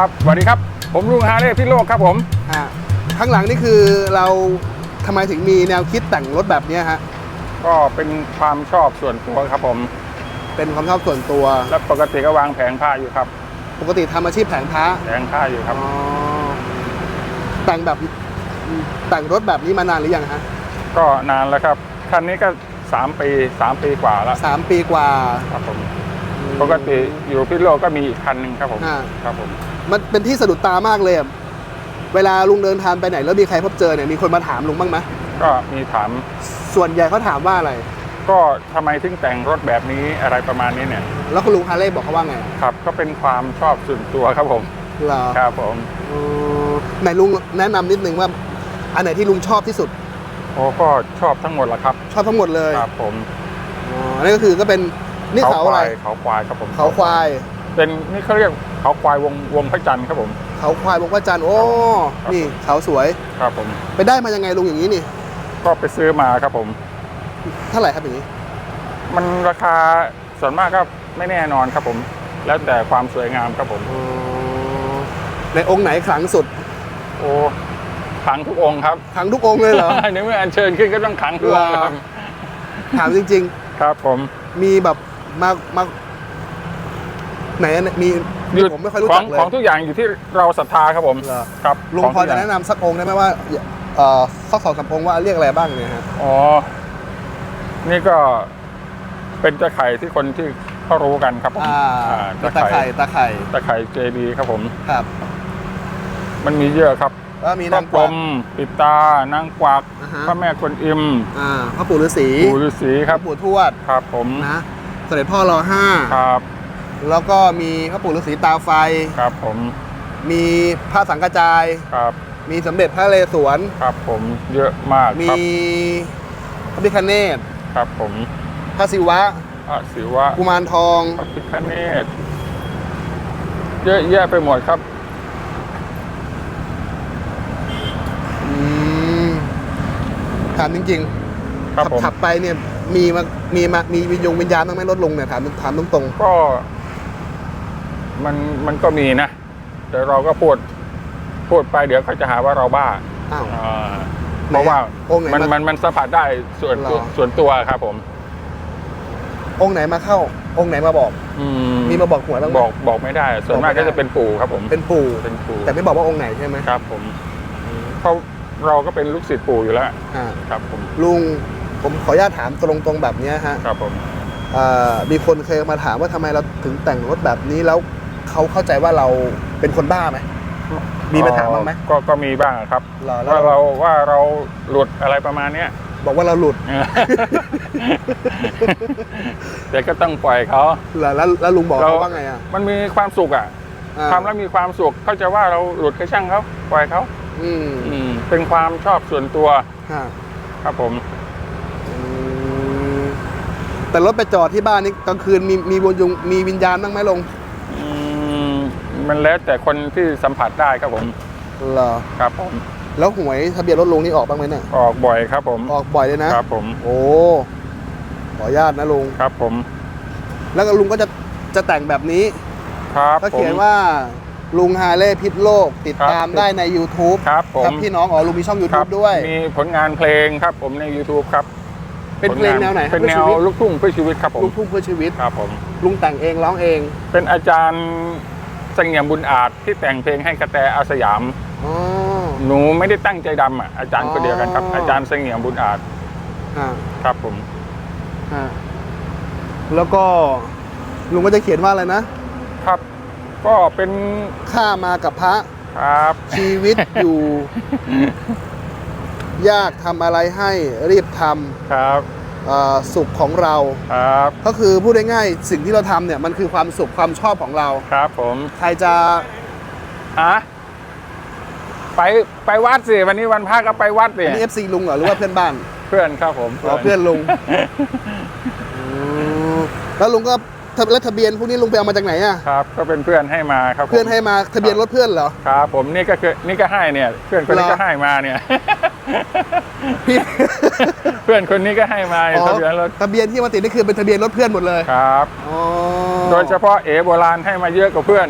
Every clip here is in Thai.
ครับสวัสดีครับ ผมลุงฮาเล่พิโลกครับผมอ่าข้างหลังนี่คือเราทำไมถึงมีแนวคิดแต่งรถแบบเนี้ยฮะ ก็เป็นความชอบส่วนตัวครับผม เป็นความชอบส่วนตัว และปกติก็วางแผงผ้าอยู่ครับ ปกติทำอาชีพแผงพระแผงผ้าอยู่ครับอ๋อแต่งแบบแต่งรถแบบนี้มานานหรือยังฮะ ก็นานแล้วครับ คันนี้ก็ 3 ปี 3 ปีกว่าแล้วสามปีกว่า ครับผม ปกติอยู่พิโลกก็มีอีกคันหนึ่งครับผมอ่าครับผม มันเป็นที่สะดุดตามากเลยอะเวลาลุงเดินทางไปไหน แล้วมีใครพบเจอเนี่ยมีคนมาถามลุงบ้างไหมก็มีถาม ส่วนใหญ่เขาถามว่าอะไร ก็ทำไมถึงแต่งรถแบบนี้อะไรประมาณนี้เนี่ยแล้วคุณลุงฮาร์เลย์บอกเขาว่าไงครับก็เป็นความชอบส่วนตัวครับผมเหรอครับผม เออไหนลุงแนะนำนิดนึงว่า อันไหนที่ลุงชอบที่สุด โอ้ก็ชอบทั้งหมดแหละครับ ชอบทั้งหมดเลยครับผมอ๋ออันนี้ก็คือก็เป็นนี่เขาคอะไรวายเขาควายครับผมเขาควาย เป็นนี่เขาเรียกเขาควายวงวงพระจันทร์ครับผม เขาควายวงพระจันทร์โอ้ครับ นี่เขาสวย ครับผม ไปได้มายังไงลุงอย่างนี้นี่ก็ไปซื้อมาครับผม เท่าไหร่ครับอย่างนี้ มันราคาส่วนมากก็ไม่แน่นอนครับผม แล้วแต่ความสวยงามครับผมอ๋อในองค์ไหนขลังสุดโอ้ขังทุกองค์ครับขลังทุกองค์เลยเหรอ ในเมื่ออัญเชิญขึ้นก็ต้องขังทุกองค์ครับ ถามจริง ครับผม ๆ มีแบบมามา ไหนอันมีมีผมไม่ค่อยรู้ขอจังกเลยของทุกอย่างอยู่ที่เราศรัทธาครับผมเหรอครับลุงขอพอทุกจะย่างแนะนำสักองค์ได้ไหมว่าเอ่อสักสองสามองค์ว่าเรียกอะไรบ้างเนี่ยฮะอ๋อนี่ก็เป็นตะไคร่ที่คนที่เขารู้กันครับผมอ่าอ่าตะไคร่ตะไคร่ตะไคร่เจดีครับผมครับ มันมีเยอะครับแล้วมีพระนางพกรวักหมปิดตานางกวักอ่าฮะพระแม่กวนอิมอ่าพระปู่ฤาษีปู่ฤาษีครับพะปู่ทวดครับผมนะเสด็จพ่อรอห้าครับ แล้วก็มีพระปู่ฤาษีตาไฟ ครับผมมีพระสังกจาย ครับมีสมเด็จพระนเรศวรครับผมเยอะมากมีครับพระพิคเนตครับผมพระศิวะพระศิวะกุมารทองพระพิฆเนศเยอะแยะไปหมดครับอืมถามจริงคๆรับขัผมขับไปเนี่ยมีมามีมามีวิญญงวิญญาณต้องไหม่ลดลงเนี่ยถามถามตรงก็ มันมันก็มีนะ แต่เราก็พูดพูดไปเดี๋ยวเขาจะหาว่าเราบ้าๆอ้าว อ่าเพราะว่าองค์ไหนมันมามันมันสัมผัสได้ส่วนตัวหรอ ส่วนตัวครับผม องค์ไหนมาเข้า องค์ไหนมาบอก อืมีมาบอกหวยบ้างไหม บอกบอกไม่ได้ ส่วนมากบอกไม่ได้ ก็จะเป็นปู่ครับผมเป็นปู่เป็นปู่แต่ไม่บอกว่าองค์ไหนใช่ไหมครับ ผมเพราะเราก็เป็นลูกศิษย์ปู่อยู่แล้วอ่าครับ ผมลุงผมขออนุญาตถามตรงๆแบบเนี้ยฮะครับผม เอ่อมีคนเคยมาถามว่าทำไมเราถึงแต่งรถแบบนี้แล้ว เขาเข้าใจว่าเราเป็นคนบ้าไหมมีมาถามบ้างไหมก็ก็มีบ้างครับเหรอแล้วว่าเราว่าเราหลุดอะไรประมาณเนี้ยบอกว่าเราหลุดแต่ก็ต้องปล่อยเขาเหรอแล้วแล้วลุงบอกเราเขาว่าไงอะมันมีความสุขอะอ่าทำแล้วมีความสุขเขาจะว่าเราหลุดก็ช่างเขาปล่อยเขาอืมอืมเป็นความชอบส่วนตัวฮะครับผมอืมแต่รถไปจอดที่บ้านนี่กลางคืนมีมีวิญญงมีวิญญาณบ้างไหมลงอื มมันแล้วแต่คนที่สัมผัสได้ครับผมเหรอครับผมแล้วหวยทะเบียนรถลุงนี่ออกบ้างไหมเนี่ยออกบ่อยครับผมออกบ่อยเลยนะครับผม โอ้ขออนุญาตนะลุงครับผม แล้วก็ลุงก็จะจะแต่งแบบนี้ ครับก็ผมเขียนว่าลุงฮาเล่พิษโลกติดครับตามได้ใน YouTube ครับผมครับพี่น้องอ๋อลุงมีช่องครั YouTube ด้วย มีผลงานเพลงครับผมใน YouTube ครับ เป็นเพลงแนวไหนครับเป็นแนวพื่อชีวิตลูกทุ่งเพื่อชีวิตครับผมลูกทุ่งเพื่อชีวิตครับผมลุงแต่งเองร้องเอง เป็นอาจารย์ เสงี่ยมบุญอาจที่แต่งเพลงให้กระแตอาสยาม อ๋อ หนูไม่ได้ตั้งใจดำอะอาจารย์คนเดียวกันครับ อ๋ออ อาจารย์เสงี่ยมบุญอาจอ่าครับผม อ่าแล้วก็ลุงก็จะเขียนว่าอะไรนะครับ ก็เป็นข้ามากับพระครับ ชีวิตอยู่ ยากทำอะไรให้รีบทครับำเอ่อ สุขของเราครับ ก็คือพูดง่ายๆสิ่งที่เราทำเนี่ยมันคือความสุขความชอบของเรา ครับผมใครจะฮะไปไปวัดสิวันนี้วันพระก็ไปวัดสิอันนี้เอฟซีลุงเหรอหรือว่าเพื่อนบ้านเพื่อนครับผมอ๋อเพื่อนลุงอืมแล้วลุงก็ทะแล้วทะเบียนพวกนี้ลุงไปเอามาจากไหนอะครับ ก็เป็นเพื่อนให้มาครับผมเพื่อนให้มาทะเบียนรถเพื่อนเหรอครับ ผมนี่ก็คือนี่ก็ให้เนี่ย เพื่อนคนนี้เหรอก็ให้มาเนี่ย พี่ เพื่อนคนนี้ก็ให้มาอ๋อทะเบียนรถทะเบียนที่มาติดนี่คือเป็นทะเบียนรถเพื่อนหมดเลยครับ อ๋อโดยเฉพาะเอโบราณให้มาเยอะกว่าเพื่อน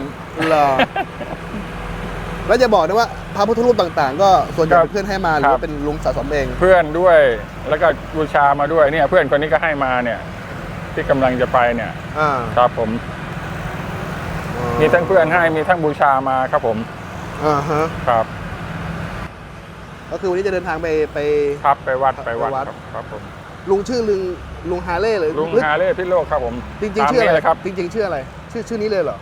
เหรอแล้วจะบอกนะว่าพระพุทธรูปต่างๆ ก็ส่วนใหญ่ครับเป็นเพื่อนให้มาหรือครับว่าเป็นลุงสะสมเอง เพื่อนด้วยแล้วก็บูชามาด้วยเนี่ย เพื่อนคนนี้ก็ให้มาเนี่ย ที่กำลังจะไปเนี่ย อ่าครับผมมีทั้งเพื่อนให้มีทั้งบูชามาครับผมอ่าฮะครับ ก็คือวันนี้จะเดินทางไปไป ครับไปวัดไปวัดไปวัด ครับครับผมลุงชื่อลุงลุงฮาเล่เลยลุงฮาเล่พิโลกครับผมจริงๆชื่อตามอะไรนี้เลยครับ จริง ๆ ชื่ออะไร ชื่อชื่อนี้เลยเหรอ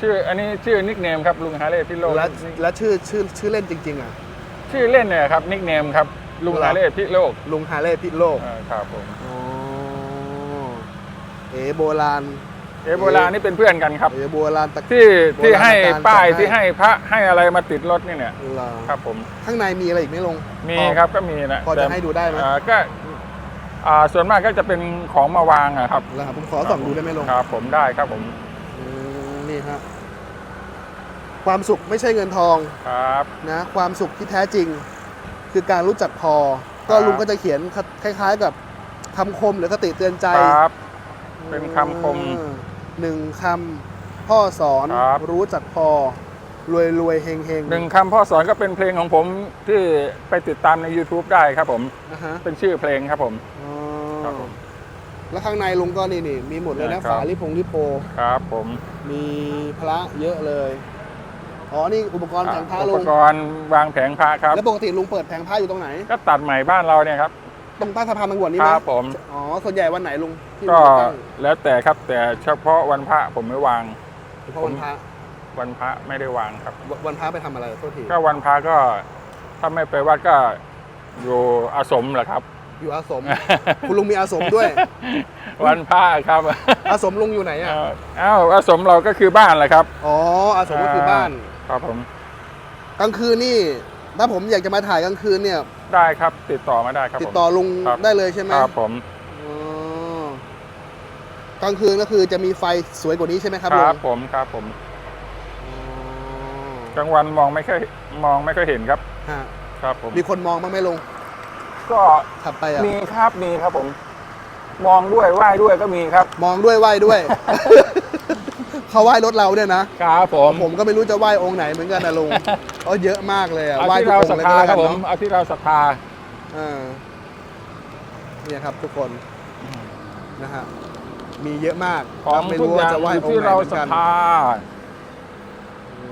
ชื่ออันนี้ชื่อนิกเนมครับลุงฮาเล่พิโลกแล้วแล้วชื่อชื่อชื่อเล่นจริง ๆ อะ ชื่อเล่นเนี่ยครับนิกเนมครับลุงเหรอฮาเล่พิโลกลุงฮาเล่พิโลกเออครับผม อ๋อเอโบราณ เอโบรานี่เป็นเพื่อนกันครับ เอโบราณตะที่ที่ให้โบราณการป้ายจัดให้ที่ให้พระให้อะไรมาติดรถนี่เนี่ยเหรอครับผมข้างในมีอะไรอีกไหมลุงมีพอครับก็มีนะพอจะแต่ให้ดูได้ไหมอ่าก็อ่าส่วนมากก็จะเป็นของมาวางอะครับแล้วครับผมขอส่องดูได้ไหมลุงครับ ผมได้ครับผมอืมนี่ฮะความสุขไม่ใช่เงินทองครับนะ ความสุขที่แท้จริง คือการรู้จักพอ ก็ครับลุงก็จะเขียนคล้าย ๆ กับคำคมหรือคติเตือนใจครับ เป็นคำคมอื หนึ่งคำพ่อสอนครับ รู้จักพอ รวยรวยเฮงเฮงหนึ่งคำพ่อสอนก็เป็นเพลงของผมที่ไปติดตามใน YouTube ได้ครับผม นะฮะเป็นชื่อเพลงครับผม อ๋อครับผมแล้วข้างในลุงก็นี่นี่มีหมดเลยนะครับ ฝาลิพงลิโพ ครับผมมีพระเยอะเลย อ๋อ นี่อุปกรณ์แผงพระอุลุปง กรณ์วางแผงพระครับ แล้วปกติลุงเปิดแผงพระอยู่ตรงไหน ก็ตัดใหม่บ้านเราเนี่ยครับ ตรงใต้สะพานบางหวนนี่คไหมรับผม อ๋อส่วนใหญ่วันไหนลุงที่ก็ลุงจะตั้งแล้วแต่ครับแต่เฉพาะวันพระผมไม่วางเฉพาะวันพระวันพระไม่ได้วางครับ วันวันพระไปทำอะไรโทษทีก็วันพระก็ถ้าไม่ไปวัดก็อยู่อาสมแหละครับ อยู่อาสม คุณลุงมีอาสมด้วย วันพระครับอาสมลุงอยู่ไหนอะ เอ้าเอ้าอาสมเราก็คือบ้านแหละครับอ๋ออาสมก็คือบ้าน ครับผม กลางคืนนี่ถ้าผมอยากจะมาถ่ายกลางคืนเนี่ย ได้ครับติดต่อมาได้ครับติดผมต่อลุงครับ ได้เลยใช่ไหมครับผมอ๋อกลางคืนก็คือจะมีไฟสวยกว่านี้ใช่ไหมครับคลุงรับผมครับผมอ๋กลางวันมองไม่ค่อยมองไม่ค่อยเห็นครับอฮะครับผมมีคนมองบ้างไหมลุงก็ขับไปอะมีครับมีครับผม มองด้วยไหว้ด้วยก็มีครับ มองด้วยไหว้ด้วย เขาไหว้รถเราเนี่ยนะครับผมผมก็ไม่รู้จะไหว้องค์ไหนเหมือนกันนะลุงเพราะเยอะมากเลยอะเอาไหว้ที่ทุกเราองศรัค์ทเลยธาก็แล้วคกัรับนผมเนาะเอาที่เราศรัทธาอ่าเนี่ยครับทุกคนนะฮะมีเยอะมากของไม่ทุกรู้อว่าย่างจะไหว้อยู่องที่ค์ไหนเราเหมือนศรัทกันธาอื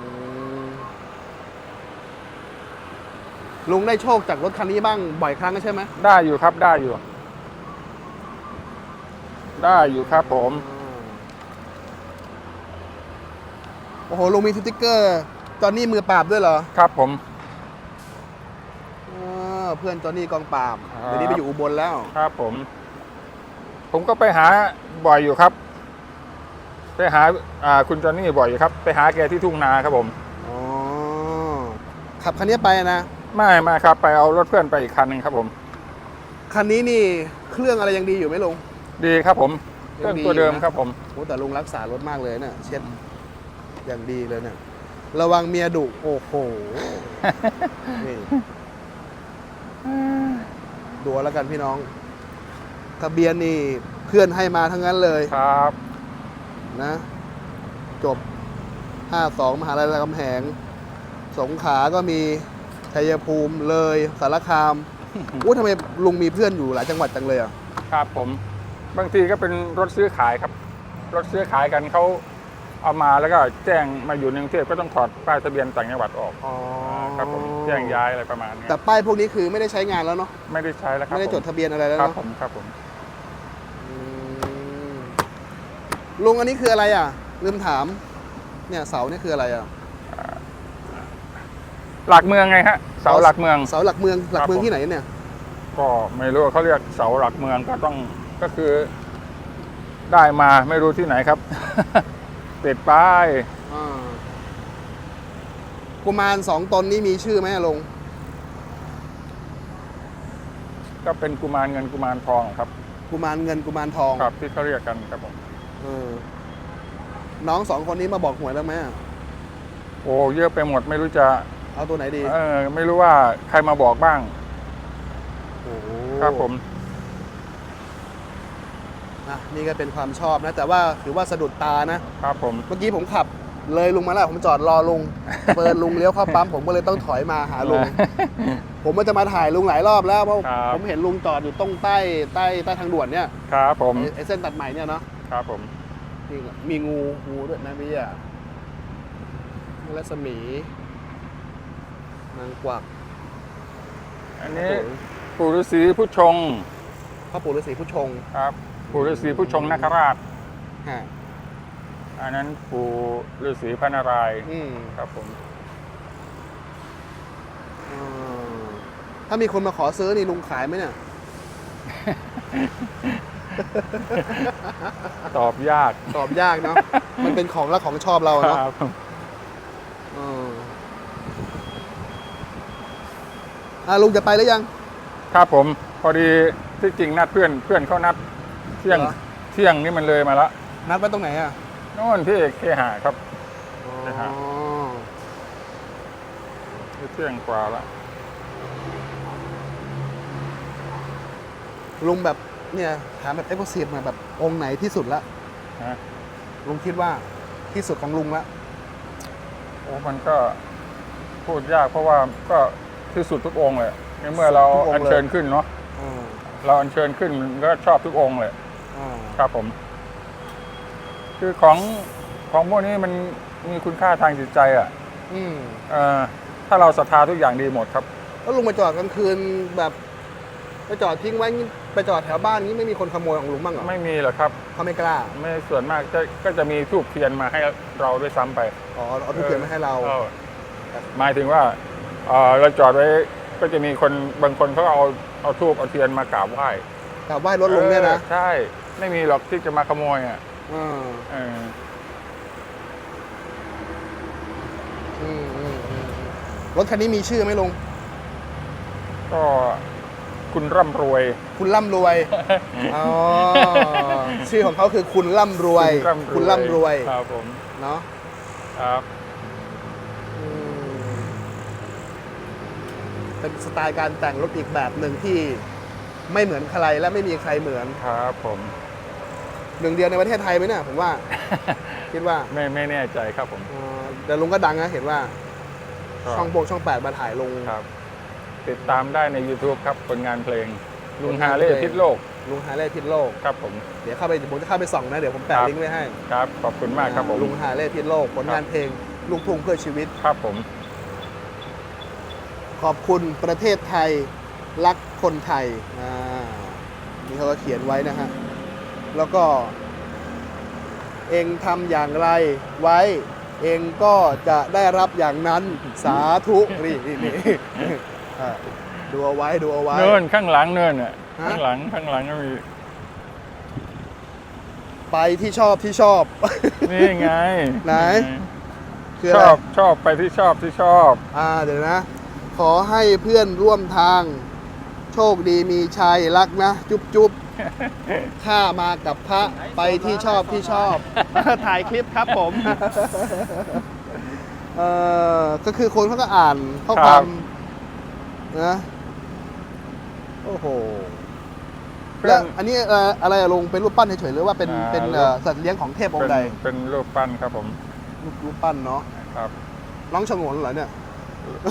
มลุงได้โชคจากรถคันนี้บ้างบ่อยครั้งใช่ไหมได้อยู่ครับได้อยู่ ได้อยู่ครับผม โอ้โหลุงมีสติ๊กเกอร์จอนนี่มือปราบด้วยเหรอครับผม อ่าเพื่อนจอนนี่กองปราบครับ เดี๋ยวนี้ไปอยู่อุบลแล้ว ครับผม ผมก็ไปหาบ่อยอยู่ครับ ไปหาอ่าคุณจอนนี่บ่อยอยู่ครับ ไปหาแกที่ทุ่งนาครับผม อ๋อ ขับคันนี้ไปนะ ไม่ไม่ครับ ไปเอารถเพื่อนไปอีกคันหนึ่งครับผม คันนี้นี่เครื่องอะไรยังดีอยู่ไหมลุง ดีครับผมเครื่องตัวเดิมครับผม โอ้แต่ลุงรักษารถมากเลยเนี่ยเช็ด อย่างดีเลยเนี่ย ระวังเมียดุโอ้โหนี่ดูแล้วกันพี่น้องทะเบียนนี่เพื่อนให้มาทั้งนั้นเลยครับ นะ จบ 52 มหาลัยรามคำแหง สงขลาก็มีชัยภูมิเลยสารคามอู้ทำไมลุงมีเพื่อนอยู่หลายจังหวัดจังเลยอะครับผม บางทีก็เป็นรถซื้อขายครับ รถซื้อขายกันเขา เอามาแล้วก็แจ้งมาอยู่ในกรุงเทพก็ต้องถอดป้ายทะเบียนต่างจังหวัดออกอ๋อครับผมแจ้งย้ายอะไรประมาณนี้แต่ป้ายพวกนี้คือไม่ได้ใช้งานแล้วเนาะไม่ได้ใช้แล้วครับไม่ได้จดผมทะเบียนอะไรแล้วครับเนาะผมครับผมอืมลุงอันนี้คืออะไรอะ ลืมถาม เนี่ยเสานี่คืออะไรอะหลักเมืองไงฮะเสาหลักเมืองเสาหลักเมืองหลักเมืองผมที่ไหนเนี่ย ก็ไม่รู้ว่าเขาเรียกเสาหลักเมืองก็ต้องก็คือ ได้มาไม่รู้ที่ไหนครับ ติดป้าย อ่ากุมารสองตนนี้มีชื่อไหมอะลุงก็เป็นกุมารเงินกุมารทองครับ กุมารเงินกุมารทองครับที่เขาเรียกกันครับผม เออน้องสองคนนี้มาบอกหวยแล้วไหมอะโอ้เยอะไปหมดไม่รู้จะ เอาตัวไหนดีเออ ไม่รู้ว่าใครมาบอกบ้าง โอ้โหครับผม อะนี่ก็เป็นความชอบนะ แต่ว่าถือว่าสะดุดตานะครับผมเมื่อกี้ผมขับเลยลุงมาแล้วผมจอดรอลุง เปิดลุงเลี้ยวเข้าปั๊มผมก็เลยต้องถอยมาหาลุง ผมมันจะมาถ่ายลุงหลายรอบแล้วเพราะครับ ผมเห็นลุงจอดอยู่ตรงใต้ใต้ใต้ทางด่วนเนี่ยครับผมไอ้ไอ้เส้นตัดใหม่เนี่ยเนาะครับผมนี่มีงูงูด้วยนะพี่อะรัศมีนางกวักอันนี้ปู่ฤาษีผู้ชงพ่อปู่ฤาษีผู้ชงครับ ปู่ฤาษีผู้ชงนาคราช ฮะอันนั้นปู่ฤาษีพระนารายณ์อืมครับผมอ่าถ้ามีคนมาขอซื้อนี่ลุงขายไหมเนี่ย ตอบยากตอบยากเนาะ มันเป็นของรักของชอบเราคเนาะรับเอออะลุงจะไปหรือยัง ครับผมพอดีที่จริงนัดเพื่อนเพื่อนเขานัดเที่ยงเหรอ เที่ยงนี่มันเลยมาละนัดไว้ตรงไหนอะโน่นที่เคหาครับนะฮะอ๋อเที่ยงกว่าละลุงแบบเนี่ยถามแบบเอ็กซ์คลูซีฟมาแบบองค์ไหนที่สุดละนะลุงคิดว่าที่สุดของลุงละโอ้มันก็พูดยากเพราะว่าก็ที่สุดทุกองค์เลยในเมื่อเราอัญเชิญขึ้นเนาะอ่าเราอัญเชิญขึ้นมันก็ชอบทุกองค์เลยอ่า ครับผม คือของของพวกนี้มันมีคุณค่าทางจิตใจอะอืมเอ่อถ้าเราศรัทธาทุกอย่างดีหมดครับ แล้วลุงมาจอดกลางคืนแบบไปจอดทิ้งไว้งี้ไปจอดแถวบ้านนี้ไม่มีคนขโมยของลุงบ้างเหรอไม่มีหรอกครับ เขาไม่กล้าไม่ส่วนมากจะก็จะมีทูบเทียนมาให้เราด้วยซ้ำไปอ๋อเอาทุกเกียนมาให้เราออหมายถึงว่าเอ่อเราจอดไว้ก็จะมีคนบางคนเขาเอาเอาทูบเอาเทียนมากราบไหว้แต่ไหว้รถลุงเนี่ยนะออใช่ ไม่มีหรอกที่จะมาขโมยอะอ่าเอออืมอืมอืมรถคันนี้มีชื่อไหมลุง ก็คุณร่ำรวยคุณร่ำรวย อ๋อ ชื่อของเขาคือคุณร่ำรวย คุณร่ำรวย ครับผมเนาะครับอืมเป็นสไตล์การแต่งรถอีกแบบหนึ่งที่ไม่เหมือนใครและไม่มีใครเหมือน ครับผม หนึ่งเดียวในประเทศไทยไหมเนี่ยผมว่า คิดว่าไม่ไม่แน่ใจครับผมเอ่อแต่ลุงก็ดังนะเห็นว่า ก็ช่องโปกช่องแปดมาถ่ายลง ครับ ติดตามได้ใน YouTube ครับผลงานเพลง ลุงผลงานฮาเล่เพลงพิษโลกลุงฮาเล่พิษโลก ครับผม เดี๋ยวเข้าไปเดี๋ยวผมจะเข้าไปส่องนะ เดี๋ยวผมแปะครับ ลิงก์ไว้ให้ครับขอบคุณมากครับผม ลุงฮาเล่พิษโลกผลงานเพลงลูกทุ่งเพื่อชีวิต ครับผม ขอบคุณประเทศไทย รักคนไทยอ่านี่เขาก็เขียนไว้นะฮะ แล้วก็ เองทำอย่างไรไว้ เองก็จะได้รับอย่างนั้นสาธุนี่นี่นี่อ่าดูเอาไว้ดูเอาไว้ เนินข้างหลังเนินอะฮะ ข้างหลังข้างหลังก็มีไปที่ชอบที่ชอบ นี่ไงไหน คือชอะไรอบชอบไปที่ชอบที่ชอบ อ่าเดี๋ยวนะ ขอให้เพื่อนร่วมทาง โชคดีมีชัยรักนะ จุ๊บจุ๊บ ข้ามากับพระไปที่ชอบที่ชอบ ถ่ายคลิปครับผม เออก็คือคนเขาก็อ่านข้อความนะโอ้โหเพื่อแล้วนอันนี้เอ่ออะไรอะลงเป็นรูปปั้นเฉยๆหรือว่าเป็นอ่าเป็นเอ่อสัตว์เลี้ยงของเทพองเป็ค์นใดเป็นรูปปั้นครับผมรูปรูปปั้นเนาะครับน้องฉงนเหรอเนี่ย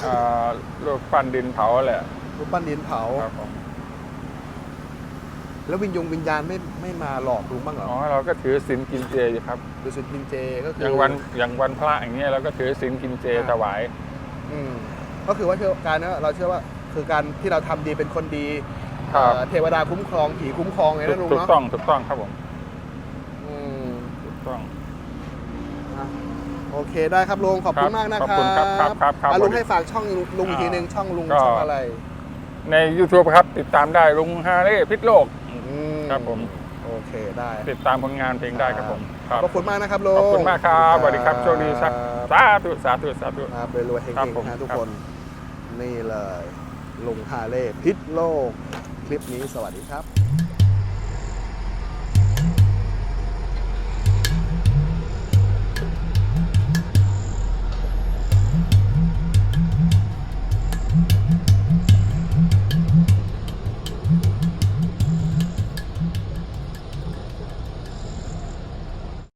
อ่ารูปปั้นดินเผาแหละรูปปั้นดินเผา ครับผม แล้ววิญญงวิญญาณไม่ไม่มาหลอกลุงบ้างเหรออ๋อเราก็ถือศีลกินเจอยู่ครับดูสุดกินเจก็คืออย่างวันอย่างวันพระอย่างเงี้ยเราก็ถือศีลกินเจอ่า ถวาย อืมก็คือว่าเชื่อการนะเราเชื่อว่าคือการที่เราทำดีเป็นคนดีครับ เอ่อเทวดาคุ้มครองผีคุ้มครองไงนะลุงถูกเนาะต้องถูกต้องครับผมอืมถูกต้อง อะโอเคได้ครับลุงขอบคุณมากนะขอบครัคุบณครับครับครับครับอะลุงสวัสดีให้ฝากช่องลุงอีกทีหนึ่งช่องลุงก็ ช่องอะไร ใน YouTube ครับ ติดตามได้ลุงฮาเล่พิษโลกอืม ครับผม โอเคได้ติดตามผลงานเพลงได้ครับผมครับขอบคุณมากนะครับลุงขอบคุณมากครับสวัสดีครับโชคดีครับสาธุสาธุสาธุครับรวยๆเฮครับงผมๆนะทุกครับคนนี่เลยลุงฮาเล่พิษโลก คลิปนี้สวัสดีครับ